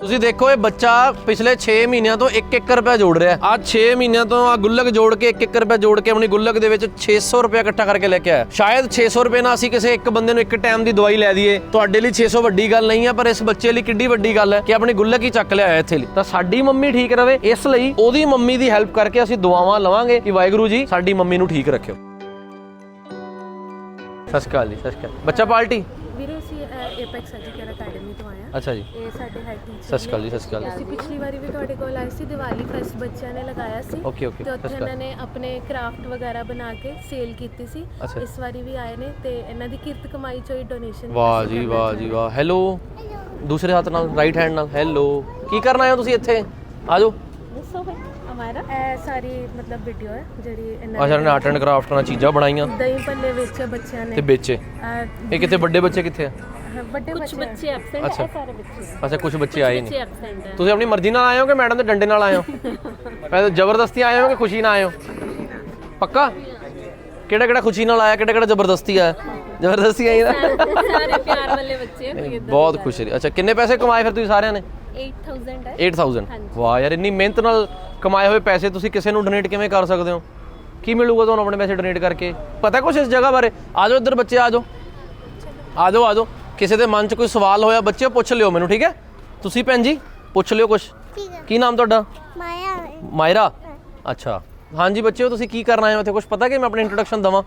ਤੁਸੀਂ ਦੇਖੋ ਇਹ ਬੱਚਾ ਪਿਛਲੇ 6 ਮਹੀਨਿਆਂ ਤੋਂ 1-1 ਰੁਪਏ ਜੋੜ ਰਿਹਾ। ਹੈ 6 ਮਹੀਨਿਆਂ ਤੋਂ ਆ ਗੁੱਲਕ ਜੋੜ ਕੇ 1-1 ਰੁਪਏ ਜੋੜ ਕੇ ਆਪਣੀ ਗੁੱਲਕ ਦੇ ਵਿੱਚ 600 ਰੁਪਏ ਇਕੱਠਾ ਕਰਕੇ ਲੈ ਕੇ ਆਇਆ। ਸ਼ਾਇਦ 600 ਰੁਪਏ ਨਾਲ ਅਸੀਂ ਕਿਸੇ ਇੱਕ ਬੰਦੇ ਨੂੰ ਇੱਕ ਟਾਈਮ ਦੀ ਦਵਾਈ ਲੈ ਦਈਏ। ਤੁਹਾਡੇ ਲਈ 600 ਵੱਡੀ ਗੱਲ ਨਹੀਂ ਹੈ ਪਰ ਇਸ ਬੱਚੇ ਲਈ ਕਿੱਡੀ ਵੱਡੀ ਗੱਲ ਹੈ ਕਿ ਆਪਣੀ ਗੁੱਲਕ ਹੀ ਚੱਕ ਲਿਆ ਇੱਥੇ ਲਈ। ਤਾਂ ਸਾਡੀ ਮੰਮੀ ਠੀਕ ਰਵੇ, ਇਸ ਲਈ ਉਹਦੀ ਮੰਮੀ ਦੀ ਹੈਲਪ ਕਰਕੇ ਅਸੀਂ ਦੁਆਵਾਂ ਲਵਾਂਗੇ ਕਿ ਵਾਹਿਗੁਰੂ ਜੀ ਸਾਡੀ ਮੰਮੀ ਨੂੰ ਠੀਕ ਰੱਖਿਓ। ਸਤਿ ਸ਼੍ਰੀ ਅਕਾਲ ਜੀ, ਸਤਿ ਸ਼੍ਰੀ ਅਕਾਲ। ਬੱਚਾ ਪਾਰਟੀ ਵੀਰੇ, ਅਸੀਂ ਏਪੈਕਸ ਐਜੂਕੇਅਰ ਅੱਛਾ ਜੀ। ਇਹ ਸਾਡੇ ਹੈਡ ਟੀਚਰ ਸਤਿ ਸ਼੍ਰੀ ਅਕਾਲ ਜੀ ਸਤਿ ਸ਼੍ਰੀ ਅਕਾਲ। ਅਸੀਂ ਪਿਛਲੀ ਵਾਰੀ ਵੀ ਤੁਹਾਡੇ ਕੋਲ ਆਏ ਸੀ ਦੀਵਾਲੀ ਫੈਸਟ ਬੱਚਿਆਂ ਨੇ ਲਗਾਇਆ ਸੀ। ਓਕੇ ਓਕੇ ਤੇ ਸਤਿ ਉੱਥੇ ਸ਼੍ਰੀ ਅਕਾਲ। ਇਹਨਾਂ ਨੇ ਆਪਣੇ ਕਰਾਫਟ ਵਗੈਰਾ ਬਣਾ ਕੇ ਸੇਲ ਕੀਤੀ ਸੀ। ਅੱਛਾ। ਇਸ ਵਾਰੀ ਵੀ ਆਏ ਨੇ ਤੇ ਇਹਨਾਂ ਦੀ ਕਿਰਤ ਕਮਾਈ ਚੋਂ ਹੀ ਡੋਨੇਸ਼ਨ ਵਾਹ ਜੀ ਵਾਹ ਜੀ ਵਾਹ। ਹੈਲੋ ਦੂਸਰੇ ਹੱਥ ਨਾਲ ਰਾਈਟ ਹੈਂਡ ਨਾਲ। ਹੈਲੋ ਕੀ ਕਰਨ ਆਏ ਹੋ ਤੁਸੀਂ ਇੱਥੇ? ਆ ਜਾਓ ਦੱਸੋ ਭਾਈ ਹਮਾਰਾ ਇਹ ਸਾਰੀ ਮਤਲਬ ਵੀਡੀਓ ਹੈ ਜਿਹੜੀ ਇਹਨਾਂ ਅੱਛਾ ਨੇ ਆਰਟ ਐਂਡ ਕਰਾਫਟ ਨਾਲ ਚੀਜ਼ਾਂ ਬਣਾਈਆਂ। ਦਹੀਂ ਭੱਲੇ ਵੇਚੇ ਬੱਚਿਆਂ ਨੇ। ਤੇ ਵੇਚੇ। ਇਹ ਕਿੱਥੇ ਵੱਡੇ ਬੱਚੇ ਕਿੱਥੇ ਆ? ਵੱਡੇ ਕੁਝ ਬੱਚੇ ਐਬਸੈਂਟ ਅੱਛਾ। ਹੈ ਸਾਰੇ ਬੱਚੇ ਅੱਛਾ ਕੁਝ ਬੱਚੇ ਆਏ ਨਹੀਂ। ਐਬਸੈਂਟ ਹੈ ਤੁਸੀਂ ਆਪਣੀ ਮਰਜ਼ੀ ਨਾਲ ਆਏ ਹੋ ਕਿ ਮੈਡਮ ਦੇ ਡੰਡੇ ਨਾਲ ਆਏ ਹੋ? ਪਹਿਲੇ ਜ਼ਬਰਦਸਤੀ ਆਏ ਹੋ ਕਿ ਖੁਸ਼ੀ ਨਾਲ ਆਏ ਹੋ? ਪੱਕਾ? ਕਿਹੜਾ ਕਿਹੜਾ ਖੁਸ਼ੀ ਨਾਲ ਆਇਆ ਕਿਹੜਾ ਕਿਹੜਾ ਜ਼ਬਰਦਸਤੀ ਆਇਆ? ਜ਼ਬਰਦਸਤੀ ਆਈ ਨਾ। ਸਾਰੇ ਪਿਆਰ ਵਾਲੇ ਬੱਚੇ ਨਹੀਂ, ਬਹੁਤ ਖੁਸ਼ ਰਹੀ। ਅੱਛਾ ਕਿੰਨੇ ਪੈਸੇ ਕਮਾਏ ਫਿਰ ਤੁਸੀਂ ਸਾਰਿਆਂ ਨੇ? 8000 ਹੈ 8000 ਵਾਹ ਯਾਰ ਇੰਨੀ ਮਿਹਨਤ ਨਾਲ ਕਮਾਏ ਹੋਏ ਪੈਸੇ ਤੁਸੀਂ ਕਿਸੇ ਨੂੰ ਡੋਨੇਟ ਕਿਵੇਂ ਕਰ ਸਕਦੇ ਹੋ? ਕੀ ਮਿਲੂਗਾ ਤੁਹਾਨੂੰ ਆਪਣੇ ਪੈਸੇ ਡੋਨੇਟ ਕਰਕੇ? ਪਤਾ ਕੁਛ ਇਸ ਜਗ੍ਹਾ ਬਾਰੇ? ਆ ਜਾਓ ਇੱਧਰ ਬੱਚੇ ਆ ਜਾਓ। ਆ ਜਾਓ ਆ ਜਾਓ। ਕਿਸੇ ਦੇ ਮਨ 'ਚ ਕੋਈ ਸਵਾਲ ਹੋਇਆ ਬੱਚੇ ਪੁੱਛ ਲਿਓ ਮੈਨੂੰ ਠੀਕ ਹੈ? ਤੁਸੀਂ ਭੈਣ ਜੀ ਪੁੱਛ ਲਿਓ ਕੁਛ। ਠੀਕ ਹੈ। ਕੀ ਨਾਮ ਤੁਹਾਡਾ? ਮਾਇਆ ਮਾਇਰਾ? ਅੱਛਾ। ਹਾਂਜੀ ਬੱਚਿਓ ਤੁਸੀਂ ਕੀ ਕਰਨ ਆਏ ਹੋ ਇੱਥੇ? ਕੁਝ ਪਤਾ ਕਿ ਮੈਂ ਆਪਣੀ ਇੰਟਰੋਡਕਸ਼ਨ ਦਵਾਂ?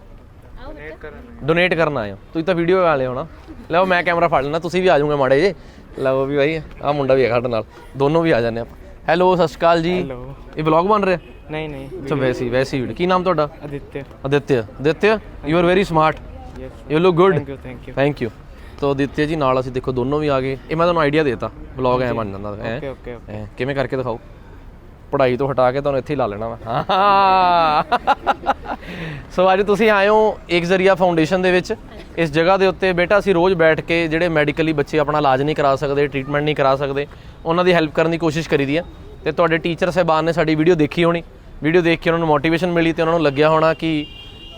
ਡੋਨੇਟ ਕਰਨ ਆਏ ਹੋ। ਤੁਸੀਂ ਤਾਂ ਵੀਡੀਓ ਵਾਲੇ ਹੋ ਨਾ। ਲਓ ਮੈਂ ਕੈਮਰਾ ਫੜ ਲੈਣਾ ਤੁਸੀਂ ਵੀ ਆ ਜਾਓਗੇ ਮਾੜੇ ਜੇ ਲਓ ਵੀ ਭਾਈ ਆ ਮੁੰਡਾ ਵੀ ਹੈ ਸਾਡੇ ਨਾਲ। ਦੋਨੋਂ ਵੀ ਆ ਜਾਂਦੇ ਆਪਾਂ। ਹੈਲੋ ਸਤਿ ਸ਼੍ਰੀ ਅਕਾਲ ਜੀ। ਹੈਲੋ ਇਹ ਵਲੌਗ ਬਣ ਰਿਹਾ? ਨਹੀਂ ਨਹੀਂ ਅੱਛਾ ਵੈਸੀ ਵੈਸੀ ਵੀਡੀਓ ਕੀ ਨਾਮ ਤੁਹਾਡਾ? Aditya Aditya Aditya you are very smart you look good thank you thank you thank you ਤੋ ਆਦਿਤਿਆ ਜੀ ਨਾਲ ਅਸੀਂ ਦੇਖੋ ਦੋਨੋਂ ਵੀ ਆ ਗਏ। ਇਹ ਮੈਂ ਤੁਹਾਨੂੰ ਆਈਡੀਆ ਦੇਤਾ। ਵਲੌਗ ਐ ਬਣ ਜਾਂਦਾ ਹੈ ਓਕੇ ਓਕੇ ਐਂ ਕਿਵੇਂ ਕਰਕੇ ਦਿਖਾਓ? ਪੜ੍ਹਾਈ ਤੋਂ ਹਟਾ ਕੇ ਤੁਹਾਨੂੰ ਇੱਥੇ ਹੀ ਲਾ ਲੈਣਾ ਵਾ। ਸੋ ਅੱਜ ਤੁਸੀਂ ਆਏ ਹੋ ਇੱਕ ਜ਼ਰੀਆ ਫਾਊਂਡੇਸ਼ਨ ਦੇ ਵਿੱਚ। ਇਸ ਜਗ੍ਹਾ ਦੇ ਉੱਤੇ ਬੇਟਾ ਅਸੀਂ ਰੋਜ਼ ਬੈਠ ਕੇ ਜਿਹੜੇ ਮੈਡੀਕਲੀ ਬੱਚੇ ਆਪਣਾ ਇਲਾਜ ਨਹੀਂ ਕਰਾ ਸਕਦੇ ਟ੍ਰੀਟਮੈਂਟ ਨਹੀਂ ਕਰਾ ਸਕਦੇ ਉਹਨਾਂ ਦੀ ਹੈਲਪ ਕਰਨ ਦੀ ਕੋਸ਼ਿਸ਼ ਕਰੀਦੀ ਹੈ ਤੇ ਤੁਹਾਡੇ ਟੀਚਰ ਸਹਿਬਾਨ ਨੇ ਸਾਡੀ ਵੀਡੀਓ ਦੇਖੀ ਹੋਣੀ। ਵੀਡੀਓ ਦੇਖ ਕੇ ਉਹਨਾਂ ਨੂੰ ਮੋਟੀਵੇਸ਼ਨ ਮਿਲੀ ਤੇ ਉਹਨਾਂ ਨੂੰ ਲੱਗਿਆ ਹੋਣਾ ਕਿ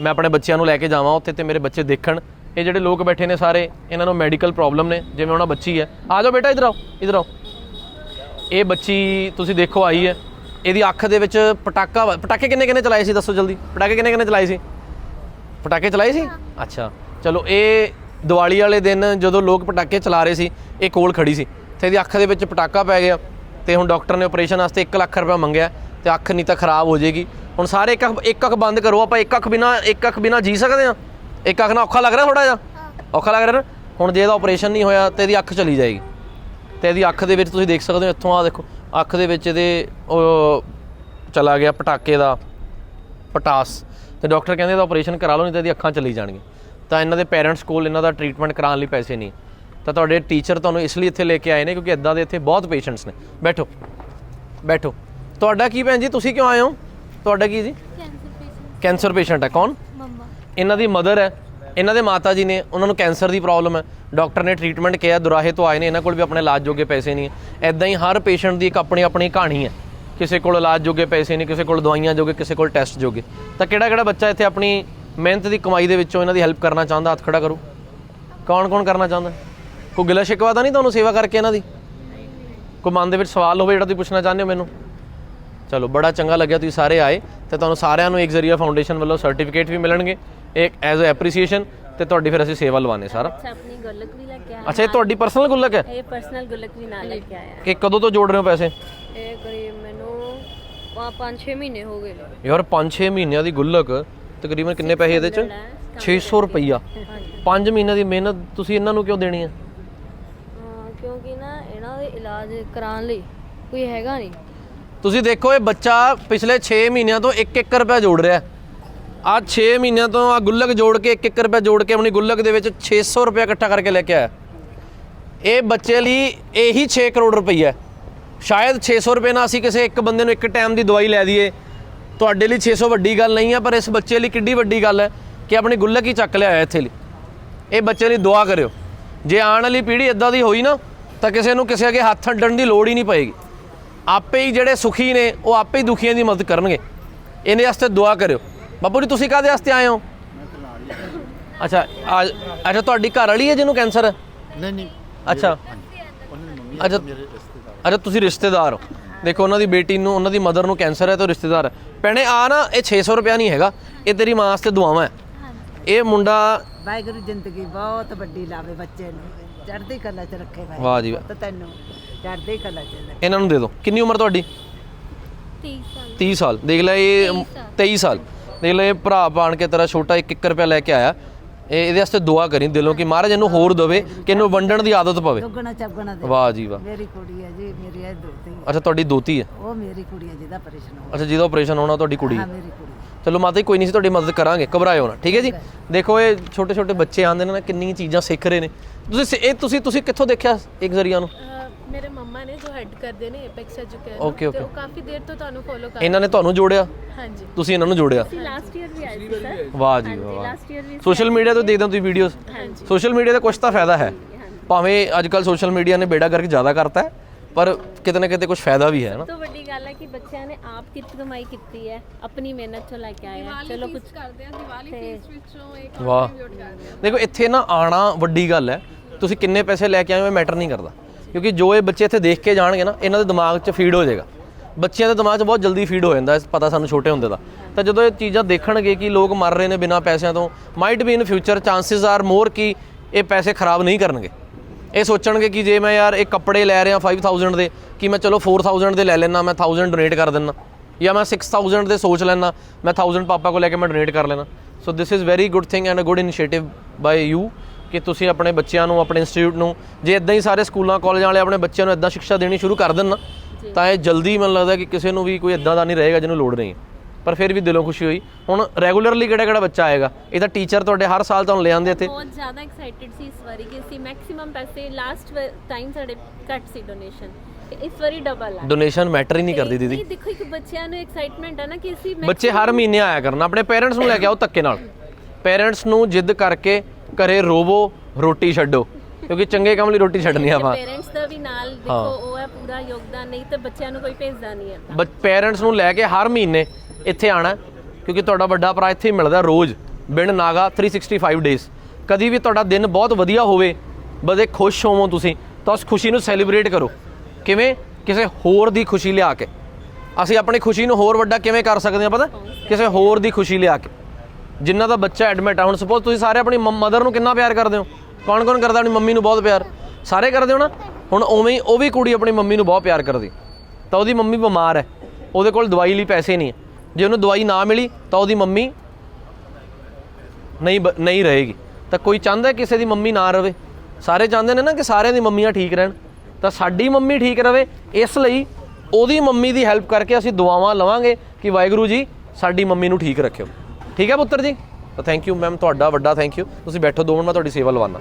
ਮੈਂ ਆਪਣੇ ਬੱਚਿਆਂ ਨੂੰ ਲੈ ਕੇ ਜਾਵਾਂ ਉੱਥੇ ਤੇ ਮੇਰੇ ਬੱਚੇ ਦੇਖਣ। ਇਹ ਜਿਹੜੇ ਲੋਕ ਬੈਠੇ ਨੇ ਸਾਰੇ, ਇਹਨਾਂ ਨੂੰ ਮੈਡੀਕਲ ਪ੍ਰੋਬਲਮ ਨੇ, ਜਿਵੇਂ ਉਹਨਾਂ ਬੱਚੀ ਹੈ। ਆ ਜਾਓ ਬੇਟਾ, ਇਧਰ ਆਓ ਇਧਰ ਆਓ। ਇਹ ਬੱਚੀ ਤੁਸੀਂ ਦੇਖੋ ਆਈ ਹੈ। ਇਹਦੀ ਅੱਖ ਦੇ ਵਿੱਚ ਪਟਾਕਾ ਪਟਾਕੇ ਕਿੰਨੇ ਕਿੰਨੇ ਚਲਾਏ ਸੀ, ਦੱਸੋ ਜਲਦੀ। ਪਟਾਕੇ ਕਿੰਨੇ ਕਿੰਨੇ ਚਲਾਏ ਸੀ? ਪਟਾਕੇ ਚਲਾਏ ਸੀ? ਅੱਛਾ। ਚਲੋ, ਇਹ ਦੀਵਾਲੀ ਵਾਲੇ ਦਿਨ ਜਦੋਂ ਲੋਕ ਪਟਾਕੇ ਚਲਾ ਰਹੇ ਸੀ, ਇਹ ਕੋਲ ਖੜੀ ਸੀ। ਤੇ ਇਹਦੀ ਅੱਖ ਦੇ ਵਿੱਚ ਪਟਾਕਾ ਪੈ ਗਿਆ ਤੇ ਹੁਣ ਡਾਕਟਰ ਨੇ ਆਪਰੇਸ਼ਨ ਵਾਸਤੇ 1 ਲੱਖ ਰੁਪਏ ਮੰਗਿਆ ਤੇ ਅੱਖ ਨਹੀਂ ਤਾਂ ਖਰਾਬ ਹੋ ਜਾਏਗੀ। ਹੁਣ ਸਾਰੇ ਇੱਕ ਅੱਖ ਇੱਕ ਅੱਖ ਬੰਦ ਕਰੋ, ਆਪਾਂ ਇੱਕ ਅੱਖ ਬਿਨਾ ਇੱਕ ਅੱਖ ਬਿਨਾ ਜੀ ਸਕਦੇ ਆ ਇੱਕ ਅੱਖ ਨਾਲ ਔਖਾ ਲੱਗ ਰਿਹਾ ਥੋੜਾ ਜਿਹਾ? ਔਖਾ ਲੱਗ ਰਿਹਾ ਨਾ? ਹੁਣ ਜੇ ਇਹਦਾ ਆਪਰੇਸ਼ਨ ਨਹੀਂ ਹੋਇਆ ਤੇ ਇਹਦੀ ਅੱਖ ਚਲੀ ਜਾਏਗੀ। ਤੇ ਇਹਦੀ ਅੱਖ ਦੇ ਵਿੱਚ ਤੁਸੀਂ ਦੇਖ ਸਕਦੇ ਹੋ ਇੱਥੋਂ ਆ ਦੇਖੋ ਅੱਖ ਦੇ ਵਿੱਚ ਇਹਦੇ ਉਹ ਚਲਾ ਗਿਆ ਪਟਾਕੇ ਦਾ ਪਟਾਸ। ਤੇ ਡਾਕਟਰ ਕਹਿੰਦੇ ਇਹਦਾ ਆਪਰੇਸ਼ਨ ਕਰਾ ਲਓ ਨਹੀਂ ਤਾਂ ਇਹਦੀ ਅੱਖਾਂ ਚਲੀ ਜਾਣਗੀਆਂ। ਤਾਂ ਇਹਨਾਂ ਦੇ ਪੇਰੈਂਟਸ ਕੋਲ ਇਹਨਾਂ ਦਾ ਟ੍ਰੀਟਮੈਂਟ ਕਰਾਉਣ ਲਈ ਪੈਸੇ ਨਹੀਂ। ਤਾਂ ਤੁਹਾਡੇ ਟੀਚਰ ਤੁਹਾਨੂੰ ਇਸ ਲਈ ਇੱਥੇ ਲੈ ਕੇ ਆਏ ਨੇ ਕਿਉਂਕਿ ਇਦਾਂ ਦੇ ਇੱਥੇ ਬਹੁਤ ਪੇਸ਼ੈਂਟਸ ਨੇ। ਬੈਠੋ ਬੈਠੋ। ਤੁਹਾਡਾ ਕੀ ਭੈਣ ਜੀ ਤੁਸੀਂ ਕਿਉਂ ਆਏ ਹੋ? ਤੁਹਾਡਾ ਕੀ ਜੀ? ਕੈਂਸਰ ਪੇਸ਼ੈਂਟ ਹੈ ਕੌਣ? ਇਹਨਾਂ ਦੀ ਮਦਰ ਹੈ, ਇਹਨਾਂ ਦੇ ਮਾਤਾ ਜੀ ਨੇ, ਉਹਨਾਂ ਨੂੰ ਕੈਂਸਰ ਦੀ ਪ੍ਰੋਬਲਮ ਹੈ। ਡਾਕਟਰ ਨੇ ਟ੍ਰੀਟਮੈਂਟ ਕਿਹਾ, ਦੁਰਾਹੇ ਤੋਂ ਆਏ ਨੇ, ਇਹਨਾਂ ਕੋਲ ਵੀ ਆਪਣੇ ਇਲਾਜ ਜੋਗੇ ਪੈਸੇ ਨਹੀਂ ਹੈ। ਐਦਾਂ ਹੀ ਹਰ ਪੇਸ਼ੈਂਟ ਦੀ ਇੱਕ ਆਪਣੀ ਆਪਣੀ ਕਹਾਣੀ ਹੈ। ਕਿਸੇ ਕੋਲ ਇਲਾਜ ਜੋਗੇ ਪੈਸੇ ਨਹੀਂ, ਕਿਸੇ ਕੋਲ ਦਵਾਈਆਂ ਜੋਗੇ, ਕਿਸੇ ਕੋਲ ਟੈਸਟ ਜੋਗੇ। ਤਾਂ ਕਿਹੜਾ ਕਿਹੜਾ ਬੱਚਾ ਇੱਥੇ ਆਪਣੀ ਮਿਹਨਤ ਦੀ ਕਮਾਈ ਦੇ ਵਿੱਚੋਂ ਇਹਨਾਂ ਦੀ ਹੈਲਪ ਕਰਨਾ ਚਾਹੁੰਦਾ, ਹੱਥ ਖੜਾ ਕਰੋ? ਕੌਣ ਕੌਣ ਕਰਨਾ ਚਾਹੁੰਦਾ? ਕੋਈ ਗਿਲਾ ਸ਼ਿਕਵਾ ਤਾਂ ਨਹੀਂ ਤੁਹਾਨੂੰ ਸੇਵਾ ਕਰਕੇ ਇਹਨਾਂ ਦੀ? ਕੋਈ ਮਨ ਦੇ ਵਿੱਚ ਸਵਾਲ ਹੋਵੇ ਜਿਹੜਾ ਤੁਸੀਂ ਪੁੱਛਣਾ ਚਾਹੁੰਦੇ ਹੋ ਮੈਨੂੰ? ਚਲੋ, ਬੜਾ ਚੰਗਾ ਲੱਗਿਆ ਤੁਸੀਂ ਸਾਰੇ ਆਏ, ਤੇ ਤੁਹਾਨੂੰ ਸਾਰਿਆਂ ਨੂੰ ਇੱਕ ਜ਼ਰੀਆ ਫਾਊਂਡੇਸ਼ਨ ਵੱਲੋਂ ਸਰਟੀਫਿਕੇਟ ਵੀ ਮਿਲਣਗੇ। ਇੱਕ ਐਜ਼ ਅ ਐਪਰੀਸੀਏਸ਼ਨ ਤੇ ਤੁਹਾਡੀ ਫਿਰ ਅਸੀਂ ਸੇਵਾ ਲਵਾਨੇ ਸਾਰਾ। ਅੱਛਾ ਆਪਣੀ ਗੁੱਲਕ ਵੀ ਲੈ ਕੇ ਆਇਆ। ਅੱਛਾ ਇਹ ਤੁਹਾਡੀ ਪਰਸਨਲ ਗੁੱਲਕ ਹੈ? ਇਹ ਪਰਸਨਲ ਗੁੱਲਕ ਵੀ ਨਾਲ ਲੈ ਕੇ ਆਇਆ। ਕਿ ਕਦੋਂ ਤੋਂ ਜੋੜ ਰਹੇ ਹੋ ਪੈਸੇ? ਇਹ ਕਰੀਬ ਮੈਨੂੰ 5-6 ਮਹੀਨੇ ਹੋ ਗਏ ਨੇ। ਯਾਰ 5-6 ਮਹੀਨਿਆਂ ਦੀ ਗੁੱਲਕ ਤਕਰੀਬਨ ਕਿੰਨੇ ਪੈਸੇ ਇਹਦੇ ਚ? 600 ਰੁਪਈਆ। 5 ਮਹੀਨਿਆਂ ਦੀ ਮਿਹਨਤ ਤੁਸੀਂ ਇਹਨਾਂ ਨੂੰ ਕਿਉਂ ਦੇਣੀ ਹੈ? ਕਿਉਂਕਿ ਨਾ ਇਹਨਾਂ ਦੇ ਇਲਾਜ ਕਰਾਉਣ ਲਈ ਕੋਈ ਹੈਗਾ ਨਹੀਂ। ਤੁਸੀਂ ਦੇਖੋ ਇਹ ਬੱਚਾ ਪਿਛਲੇ 6 ਮਹੀਨਿਆਂ ਤੋਂ 1-1 ਰੁਪਏ ਜੋੜ ਰਿਹਾ ਹੈ। ਅੱਜ 6 ਮਹੀਨਿਆਂ ਤੋਂ ਆ ਗੁੱਲਕ ਜੋੜ ਕੇ 1-1 ਰੁਪਏ ਜੋੜ ਕੇ ਆਪਣੀ ਗੁੱਲਕ ਦੇ ਵਿੱਚ 600 ਰੁਪਏ ਇਕੱਠਾ ਕਰਕੇ ਲੈ ਕੇ ਆਇਆ। ਇਹ ਬੱਚੇ ਲਈ ਇਹੀ 6 ਕਰੋੜ ਰੁਪਈਆ ਹੈ। ਸ਼ਾਇਦ 600 ਰੁਪਏ ਨਾਲ ਅਸੀਂ ਕਿਸੇ ਇੱਕ ਬੰਦੇ ਨੂੰ ਇੱਕ ਟਾਈਮ ਦੀ ਦਵਾਈ ਲੈ ਦਈਏ। ਤੁਹਾਡੇ ਲਈ 600 ਵੱਡੀ ਗੱਲ ਨਹੀਂ ਹੈ, ਪਰ ਇਸ ਬੱਚੇ ਲਈ ਕਿੱਡੀ ਵੱਡੀ ਗੱਲ ਹੈ ਕਿ ਆਪਣੀ ਗੁੱਲਕ ਹੀ ਚੱਕ ਲਿਆ ਇੱਥੇ ਲਈ। ਇਹ ਬੱਚੇ ਲਈ ਦੁਆ ਕਰਿਓ। ਜੇ ਆਉਣ ਵਾਲੀ ਪੀੜ੍ਹੀ ਇਦਾਂ ਦੀ ਹੋਈ ਨਾ, ਤਾਂ ਕਿਸੇ ਨੂੰ ਕਿਸੇ ਅੱਗੇ ਹੱਥ ਅੱਡਣ ਦੀ ਲੋੜ ਹੀ ਨਹੀਂ ਪਏਗੀ। ਆਪੇ ਹੀ ਜਿਹੜੇ ਸੁਖੀ ਨੇ, ਉਹ ਆਪੇ ਹੀ ਦੁਖੀਆਂ ਦੀ ਮਦਦ ਕਰਨਗੇ। ਇਹਨੇ ਵਾਸਤੇ ਦੁਆ ਕਰਿਓ। ਬਾਪੂ ਜੀ ਤੁਸੀਂ ਕਾਹਦੇ ਵਾਸਤੇ ਆਏ ਹੋ? ਅੱਛਾ ਆ- ਅੱਛਾ ਤੁਹਾਡੀ ਘਰ ਵਾਲੀ ਹੈ ਜਿਹਨੂੰ ਕੈਂਸਰ? ਹੈ ਨਹੀਂ ਨਹੀਂ। ਅੱਛਾ। ਉਹਨਾਂ ਦੀ ਮੰਮੀ ਅੱਛਾ। ਮੇਰੇ ਰਿਸ਼ਤੇਦਾਰ ਅੱਛਾ ਤੁਸੀਂ ਰਿਸ਼ਤੇਦਾਰ ਹੋ। ਦੇਖੋ ਉਹਨਾਂ ਦੀ ਬੇਟੀ ਨੂੰ ਉਹਨਾਂ ਦੀ ਮਦਰ ਨੂੰ ਕੈਂਸਰ ਹੈ ਤੇ ਉਹ ਰਿਸ਼ਤੇਦਾਰ ਹੈ। ਭੈਣੇ ਆ ਨਾ ਇਹ 600 ਰੁਪਿਆ ਨਹੀਂ ਹੈਗਾ। ਇਹ ਤੇਰੀ ਮਾਂ ਵਾਸਤੇ ਦੁਆਵਾਂ ਹੈ। ਇਹ ਮੁੰਡਾ ਵਾਹਿਗੁਰੂ ਜ਼ਿੰਦਗੀ ਬਹੁਤ ਵੱਡੀ ਲਾਵੇ ਬੱਚੇ ਨੂੰ। ਚੜ੍ਹਦੀ ਕਲਾ ਚ ਰੱਖੇ ਵਾਹਿਗੁਰੂ। ਵਾਹ ਜੀ ਵਾਹ। ਤੇ ਤੈਨੂੰ ਚੜ੍ਹਦੀ ਕਲਾ ਚ ਰੱਖੇ। ਇਹਨਾਂ ਨੂੰ ਦੇ ਦਿਓ ਕਿੰਨੀ ਉਮਰ ਤੁਹਾਡੀ? 30 ਸਾਲ। 30 ਸਾਲ। ਦੇਖ ਲੈ ਇਹ 23 ਸਾਲ। ਦੇਖ ਲੈ ਇਹ ਭਰਾ ਬਾਣ ਕੇ ਤੇਰਾ ਛੋਟਾ 1 ਰੁਪਿਆ ਲੈ ਕੇ ਆਇਆ। ਇਹ ਇਹਦੇ ਵਾਸਤੇ ਦੁਆ ਕਰੀ ਦਿਲੋਂ ਕਿ ਮਹਾਰਾਜ ਇਹਨੂੰ ਹੋਰ ਦੇਵੇ ਕਿ ਇਹਨੂੰ ਵੰਡਣ ਦੀ ਆਦਤ ਪਵੇ। ਦੁੱਗਣਾ ਚੱਗਣਾ ਦੇ। ਵਾਹ ਜੀ ਵਾਹ। ਮੇਰੀ ਕੁੜੀ ਹੈ ਜੀ ਮੇਰੀ ਇਹ ਦੋਤੀ ਅੱਛਾ ਤੁਹਾਡੀ ਦੋਤੀ ਹੈ? ਉਹ ਮੇਰੀ ਕੁੜੀ ਹੈ ਜਿਹਦਾ ਪਰੇਸ਼ਾਨ ਹੋ ਅੱਛਾ ਜਿਹਦਾ ਆਪਰੇਸ਼ਨ ਹੋਣਾ ਤੁਹਾਡੀ ਕੁੜੀ ਹਾਂ। ਹੈ ਮੇਰੀ ਕੁੜੀ ਚਲੋ ਮਾਤਾ ਜੀ ਕੋਈ ਨਹੀਂ ਸੀ ਤੁਹਾਡੀ ਮਦਦ ਕਰਾਂਗੇ ਘਬਰਾਇਓ ਨਾ ਠੀਕ ਹੈ ਜੀ? ਦੇਖੋ ਇਹ ਛੋਟੇ ਛੋਟੇ ਬੱਚੇ ਆਉਂਦੇ ਨੇ ਨਾ ਕਿੰਨੀਆਂ ਚੀਜ਼ਾਂ ਸਿੱਖ ਰਹੇ ਨੇ। ਤੁਸੀਂ ਇਹ ਤੁਸੀਂ ਤੁਸੀਂ ਕਿੱਥੋਂ ਦੇਖਿਆ ਇੱਕ ਜ਼ਰੀਆ ਨੂੰ? ਮੇਰੇ ਮੰਮਾ ਨੇ ਜੋ ਹੈਡ ਕਰਦੇ ਨੇ ਐਪੈਕਸ ਐਜੂਕੇਸ਼ਨ Okay. ਉਹ ਕਾਫੀ ਦੇਰ ਤੋਂ ਤੁਹਾਨੂੰ ਫੋਲੋ ਕਰ ਇਹਨਾਂ ਨੇ ਤੁਹਾਨੂੰ ਜੋੜਿਆ? ਹਾਂਜੀ। ਤੁਸੀਂ ਇਹਨਾਂ ਨੂੰ ਜੋੜਿਆ? ਲਾਸਟ ਈਅਰ ਵੀ ਆਏ ਸੀ ਸਰ ਵਾਹ ਜੀ ਵਾਹ। ਲਾਸਟ ਈਅਰ ਵੀ ਸੋਸ਼ਲ ਮੀਡੀਆ ਤੋਂ ਦੇਖਦੇ ਹੋ ਤੁਸੀਂ ਵੀਡੀਓਜ਼ ਹਾਂਜੀ। ਸੋਸ਼ਲ ਮੀਡੀਆ ਦਾ ਕੁਝ ਤਾਂ ਫਾਇਦਾ ਹੈ। ਭਾਵੇਂ ਅੱਜ ਕੱਲ ਸੋਸ਼ਲ ਮੀਡੀਆ ਨੇ ਬੇੜਾ ਕਰਕੇ ਜ਼ਿਆਦਾ ਕਰਤਾ ਹੈ ਪਰ ਕਿਤੇ ਨਾ ਕਿਤੇ ਕੁਝ ਫਾਇਦਾ ਵੀ ਹੈ ਨਾ। ਤੋਂ ਵੱਡੀ ਗੱਲ ਹੈ ਕਿ ਬੱਚਿਆਂ ਨੇ ਆਪ ਕਿਤ ਕਮਾਈ ਕੀਤੀ ਹੈ ਆਪਣੀ ਮਿਹਨਤ ਤੋਂ ਲੈ ਕੇ ਆਏ ਆ ਚਲੋ ਕੁਝ ਕਰਦੇ ਆ ਦੀਵਾਲੀ ਫੀਸ ਵਿੱਚੋਂ ਇੱਕ ਵਾਹ। ਦੇਖੋ ਇੱਥੇ ਨਾ ਆਣਾ ਵੱਡੀ ਗੱਲ ਹੈ। ਤੁਸੀਂ ਕਿੰਨੇ ਪੈਸੇ ਲੈ ਕੇ ਆਏ ਹੋ ਇਹ ਮੈਟਰ ਨਹੀਂ ਕਰਦਾ। ਕਿਉਂਕਿ ਜੋ ਇਹ ਬੱਚੇ ਇੱਥੇ ਦੇਖ ਕੇ ਜਾਣਗੇ ਨਾ, ਇਹਨਾਂ ਦੇ ਦਿਮਾਗ 'ਚ ਫੀਡ ਹੋ ਜਾਏਗਾ। ਬੱਚਿਆਂ ਦੇ ਦਿਮਾਗ 'ਚ ਬਹੁਤ ਜਲਦੀ ਫੀਡ ਹੋ ਜਾਂਦਾ ਪਤਾ ਸਾਨੂੰ ਛੋਟੇ ਹੁੰਦੇ ਦਾ। ਤਾਂ ਜਦੋਂ ਇਹ ਚੀਜ਼ਾਂ ਦੇਖਣਗੇ ਕਿ ਲੋਕ ਮਰ ਰਹੇ ਨੇ ਬਿਨਾਂ ਪੈਸਿਆਂ ਤੋਂ might be in future chances are more ਕਿ ਇਹ ਪੈਸੇ ਖਰਾਬ ਨਹੀਂ ਕਰਨਗੇ। ਇਹ ਸੋਚਣਗੇ ਕਿ ਜੇ ਮੈਂ ਯਾਰ ਇਹ ਕੱਪੜੇ ਲੈ ਰਿਹਾ 5000 ਦੇ, ਕਿ ਮੈਂ ਚਲੋ 4000 ਦੇ ਲੈ ਲੈਣਾ ਮੈਂ 1000 ਡੋਨੇਟ ਕਰ ਦਿੰਨਾ ਜਾਂ ਮੈਂ 6000 ਦੇ ਸੋਚ ਲੈਣਾ ਮੈਂ 1000 ਪਾਪਾ ਕੋਲ ਲੈ ਕੇ ਮੈਂ ਡੋਨੇਟ ਕਰ ਲੈਣਾ so this is very good thing and uh good initiative by you ਕਿ ਤੁਸੀਂ ਆਪਣੇ ਬੱਚਿਆਂ ਨੂੰ ਆਪਣੇ ਇੰਸਟੀਚਿਊਟ ਨੂੰ ਜੇ ਇਦਾਂ ਹੀ ਸਾਰੇ ਸਕੂਲਾਂ ਕਾਲਜਾਂ ਵਾਲੇ ਆਪਣੇ ਬੱਚਿਆਂ ਨੂੰ ਇਦਾਂ ਸਿੱਖਿਆ ਦੇਣੀ ਸ਼ੁਰੂ ਕਰ ਦੇਣ ਨਾ ਤਾਂ ਇਹ ਜਲਦੀ ਮੈਨੂੰ ਲੱਗਦਾ ਕਿ ਕਿਸੇ ਨੂੰ ਵੀ ਕੋਈ ਇਦਾਂ ਦਾ ਨਹੀਂ ਰਹੇਗਾ ਜਿਹਨੂੰ ਲੋੜ ਨਹੀਂ। ਪਰ ਫਿਰ ਵੀ ਦਿਲੋਂ ਖੁਸ਼ੀ ਹੋਈ। ਹੁਣ ਰੈਗੂਲਰਲੀ ਕਿਹੜਾ ਕਿਹੜਾ ਬੱਚਾ ਆਏਗਾ? ਇਹ ਤਾਂ ਟੀਚਰ ਤੁਹਾਡੇ ਹਰ ਸਾਲ ਤੁਹਾਨੂੰ ਲੈ ਆਉਂਦੇ ਇੱਥੇ। ਬਹੁਤ ਜ਼ਿਆਦਾ ਐਕਸਾਈਟਿਡ ਸੀ ਇਸ ਵਾਰੀ ਕਿ ਅਸੀਂ ਮੈਕਸਿਮਮ ਪੈਸੇ ਲਾਸਟ ਟਾਈਮ ਸਾਡੇ ਘੱਟ ਸੀ ਡੋਨੇਸ਼ਨ ਇਸ ਵਾਰੀ ਡਬਲ ਆ। ਡੋਨੇਸ਼ਨ ਮੈਟਰ ਹੀ ਨਹੀਂ ਕਰਦੀ ਦੀਦੀ। ਦੇਖੋ ਇੱਕ ਬੱਚਿਆਂ ਨੂੰ ਐਕਸਾਈਟਮੈਂਟ ਹੈ ਨਾ ਕਿ ਅਸੀਂ ਬੱਚੇ ਹਰ ਮਹੀਨੇ ਆਇਆ ਕਰਨ। ਆਪਣੇ ਪੇਰੈਂਟਸ ਨੂੰ ਲੈ ਕੇ ਆਓ ਧੱਕੇ ਨਾਲ। ਪੇਰੈਂਟਸ ਨੂੰ ਜਿੱਦ ਕਰਕੇ ਘਰੇ ਰੋਵੋ ਰੋਟੀ ਛੱਡੋ। ਕਿਉਂਕਿ ਚੰਗੇ ਕੰਮ ਲਈ ਰੋਟੀ ਛੱਡਣੀ ਆ ਆਪਾਂ। ਪੇਰੈਂਟਸ ਦਾ ਵੀ ਨਾਲ ਦੇਖੋ ਉਹ ਹੈ ਪੂਰਾ ਯੋਗਦਾਨ ਨਹੀਂ ਤੇ ਬੱਚਿਆਂ ਨੂੰ ਕੋਈ ਭੇਜਦਾ ਨਹੀਂ ਹੈ। ਬਟ ਪੇਰੈਂਟਸ ਨੂੰ ਲੈ ਕੇ ਹਰ ਮਹੀਨੇ ਇੱਥੇ ਆਣਾ ਕਿਉਂਕਿ ਤੁਹਾਡਾ ਵੱਡਾ ਭਰਾ ਇੱਥੇ ਹੀ ਮਿਲਦਾ ਰੋਜ਼ ਬਿਨ ਨਾਗਾ 365 ਡੇਜ਼ ਕਦੀ ਵੀ ਤੁਹਾਡਾ ਦਿਨ ਬਹੁਤ ਵਧੀਆ ਹੋਵੇ ਬਦੇ ਖੁਸ਼ ਹੋਵੋ ਤੁਸੀਂ ਤਾਂ ਉਸ ਖੁਸ਼ੀ ਨੂੰ ਸੈਲੀਬ੍ਰੇਟ ਕਰੋ। ਕਿਵੇਂ? ਕਿਸੇ ਹੋਰ ਦੀ ਖੁਸ਼ੀ ਲਿਆ ਕੇ। ਅਸੀਂ ਆਪਣੀ ਖੁਸ਼ੀ ਨੂੰ ਹੋਰ ਵੱਡਾ ਕਿਵੇਂ ਕਰ ਸਕਦੇ ਹਾਂ ਪਤਾ? ਕਿਸੇ ਹੋਰ ਦੀ ਖੁਸ਼ੀ ਲਿਆ ਕੇ। ਜਿਨ੍ਹਾਂ ਦਾ ਬੱਚਾ ਐਡਮਿਟ ਆ, ਹੁਣ ਸਪੋਜ਼ ਤੁਸੀਂ ਸਾਰੇ ਆਪਣੀ ਮਦਰ ਨੂੰ ਕਿੰਨਾ ਪਿਆਰ ਕਰਦੇ ਹੋ? ਕੌਣ ਕੌਣ ਕਰਦਾ ਆਪਣੀ ਮੰਮੀ ਨੂੰ ਬਹੁਤ ਪਿਆਰ? ਸਾਰੇ ਕਰਦੇ ਹੋ ਨਾ? ਹੁਣ ਉਵੇਂ ਹੀ ਉਹ ਵੀ ਕੁੜੀ ਆਪਣੀ ਮੰਮੀ ਨੂੰ ਬਹੁਤ ਪਿਆਰ ਕਰਦੀ। ਤਾਂ ਉਹਦੀ ਮੰਮੀ ਬਿਮਾਰ ਹੈ। ਉਹਦੇ ਕੋਲ ਦਵਾਈ ਲਈ ਪੈਸੇ ਨਹੀਂ ਹੈ। ਜੇ ਉਹਨੂੰ ਦਵਾਈ ਨਾ ਮਿਲੀ, ਤਾਂ ਉਹਦੀ ਮੰਮੀ ਨਹੀਂ ਬ- ਨਹੀਂ ਰਹੇਗੀ। ਤਾਂ ਕੋਈ ਚਾਹੁੰਦਾ ਕਿਸੇ ਦੀ ਮੰਮੀ ਨਾ ਰਵੇ? ਸਾਰੇ ਚਾਹੁੰਦੇ ਨੇ ਨਾ ਕਿ ਸਾਰਿਆਂ ਦੀ ਮੰਮੀਆਂ ਠੀਕ ਰਹਿਣ। ਤਾਂ ਸਾਡੀ ਮੰਮੀ ਠੀਕ ਰਵੇ, ਇਸ ਲਈ ਉਹਦੀ ਮੰਮੀ ਦੀ ਹੈਲਪ ਕਰਕੇ ਅਸੀਂ ਦੁਆਵਾਂ ਲਵਾਂਗੇ ਕਿ ਵਾਹਿਗੁਰੂ ਜੀ, ਸਾਡੀ ਮੰਮੀ ਨੂੰ ਠੀਕ ਰੱਖਿਓ। ਠੀਕ ਹੈ ਪੁੱਤਰ ਜੀ? ਤਾਂ ਥੈਂਕ ਯੂ ਮੈਮ ਤੁਹਾਡਾ ਵੱਡਾ ਥੈਂਕ ਯੂ ਤੁਸੀਂ ਬੈਠੋ, ਦੋ ਮਿੰਟ, ਮੈਂ ਤੁਹਾਡੀ ਸੇਵਾ ਲਵਾਉਣਾ